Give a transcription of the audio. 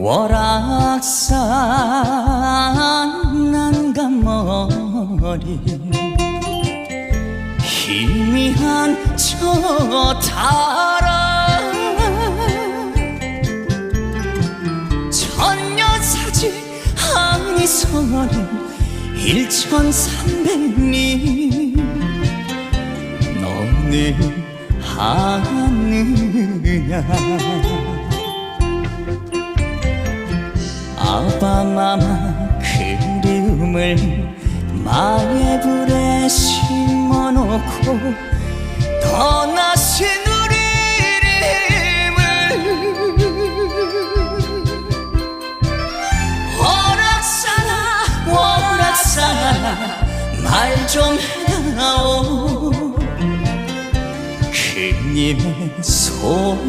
월악산 난간머리. 희미한 저 달아. 천년사지 한이서린 일천삼백리. 너는 하느냐 아바마마 그리움을 마의 불에 심어놓고 떠나신 우리 이름을 오락사나 오락사나 말 좀 해다오. 그님의 소식을